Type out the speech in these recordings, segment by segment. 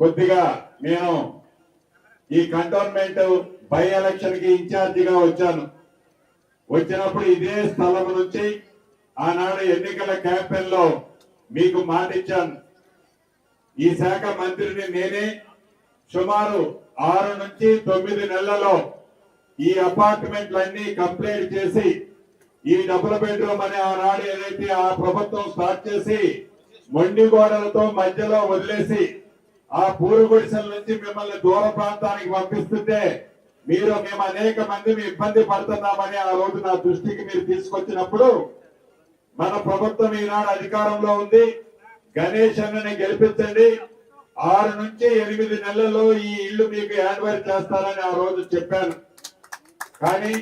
కొద్దిగా నేను ఈ కంటోన్మెంట్ బై ఎలక్షన్కి ఇన్ఛార్జిగా వచ్చాను. వచ్చినప్పుడు ఇదే స్థలం నుంచి ఆనాడు ఎన్నికల క్యాంపెయిన్లో మీకు మాట ఇచ్చాను. ఈ శాఖ మంత్రిని నేనే సుమారు ఆరు నుంచి తొమ్మిది నెలలలో ఈ అపార్ట్మెంట్లన్నీ కంప్లీట్ చేసి ఈ డబుల్ బెడ్రూమ్ అనే ఆనాడు ఏదైతే ఆ ప్రభుత్వం స్టార్ట్ చేసి మొండి గోడలతో మధ్యలో వదిలేసి ఆ పూరుగుడిసెల నుంచి మిమ్మల్ని దూర ప్రాంతానికి పంపిస్తుంటే మీరు మేము అనేక మందిని ఇబ్బంది పడుతున్నామని ఆ రోజు నా దృష్టికి మీరు తీసుకొచ్చినప్పుడు మన ప్రభుత్వం ఈనాడు అధికారంలో ఉంది. గణేష్ అన్నని గెలిపించండి. ఆరు నుంచి ఎనిమిది నెలల్లో ఈ ఇల్లు మీకు హ్యాండ్ చేస్తారని ఆ రోజు చెప్పాను. కానీ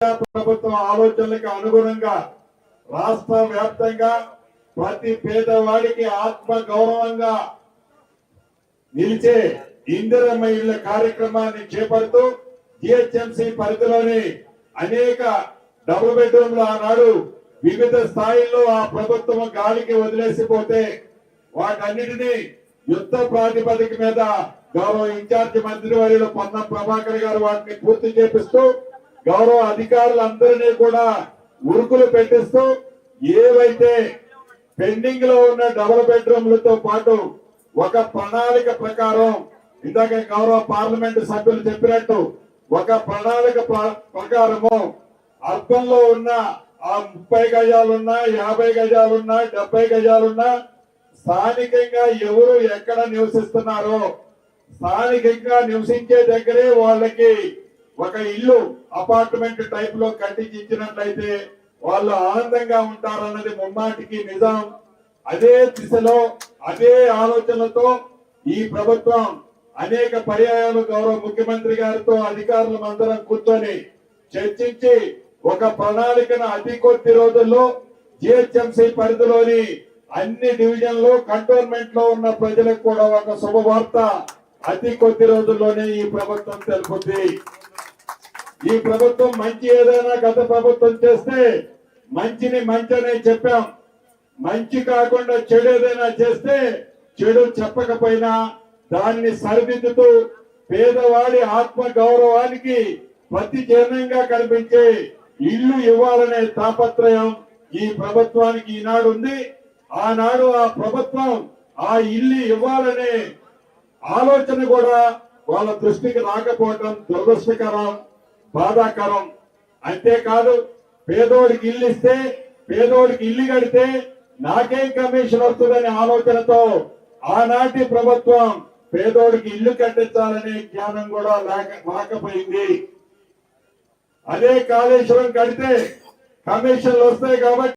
ప్రభుత్వం ఆలోచనలకు అనుగుణంగా రాష్ట్ర వ్యాప్తంగా ప్రతి పేదవాడికి ఆత్మ గౌరవంగా నిలిచే ఇందిరమ్మ ఇళ్ళ కార్యక్రమాన్ని చేపడుతూ జిహెచ్ఎంసి పరిధిలోని అనేక డబుల్ బెడ్రూమ్లు ఆనాడు వివిధ స్థాయిల్లో ఆ ప్రభుత్వం గాలికి వదిలేసిపోతే వాటన్నిటినీ యుద్ధ ప్రాతిపదిక మీద గౌరవ ఇన్ఛార్జి మంత్రి వారిలో పొన్నం ప్రభాకర్ గారు వాటిని పూర్తి చేపిస్తూ గౌరవ అధికారులందరినీ కూడా ఉరుకులు పెట్టిస్తూ ఏవైతే పెండింగ్లో ఉన్న డబుల్ బెడ్రూమ్లతో పాటు ఒక ప్రణాళిక ప్రకారం ఇందాక గౌరవ పార్లమెంట్ సభ్యులు చెప్పినట్టు ఒక ప్రణాళిక ప్ర- ప్రకారము అర్బన్లో ఉన్న ఆ ముప్పై గజాలున్నా యాభై గజాలున్నా డెబ్బై గజాలున్నా స్థానికంగా ఎవరు ఎక్కడ నివసిస్తున్నారో స్థానికంగా నివసించే దగ్గరే వాళ్ళకి ఒక ఇల్లు అపార్ట్మెంట్ టైప్లో కట్టించి ఇచ్చినట్లయితే వాళ్ళు ఆనందంగా ఉంటారన్నది ముమ్మాటికి నిజం. అదే దిశలో అదే ఆలోచనతో ఈ ప్రభుత్వం అనేక పర్యాయాలు గౌరవ ముఖ్యమంత్రి గారితో అధికారులు అందరం కూర్చొని చర్చించి ఒక ప్రణాళికను అతి కొద్ది రోజుల్లో జిహెచ్ఎంసీ పరిధిలోని అన్ని డివిజన్లు కంటోన్మెంట్లో ఉన్న ప్రజలకు కూడా ఒక శుభవార్త అతి కొద్ది రోజుల్లోనే ఈ ప్రభుత్వం తెలుపుతుంది ఈ ప్రభుత్వం మంచి ఏదైనా గత ప్రభుత్వం చేస్తే మంచిని మంచి అనే చెప్పాం. మంచి కాకుండా చెడు ఏదైనా చేస్తే చెడు చెప్పకపోయినా దాన్ని సరిదిద్దుతూ పేదవాడి ఆత్మ గౌరవానికి ప్రతి చిహ్నంగా కనిపించే ఇల్లు ఇవ్వాలనే తాపత్రయం ఈ ప్రభుత్వానికి ఈనాడు ఉంది. ఆనాడు ఆ ప్రభుత్వం ఆ ఇల్లు ఇవ్వాలనే ఆలోచన కూడా వాళ్ళ దృష్టికి రాకపోవటం దురదృష్టకరం. బాధాకరం. అంతేకాదు పేదోడికి ఇల్లు ఇస్తే పేదోడికి ఇల్లు కడితే నాకేం కమిషన్ వస్తుందనే ఆలోచనతో ఆనాటి ప్రభుత్వం పేదోడికి ఇల్లు కట్టించాలనే జ్ఞానం కూడా లేక రాకపోయింది. అదే కాళేశ్వరం కడితే కమిషన్లు వస్తాయి కాబట్టి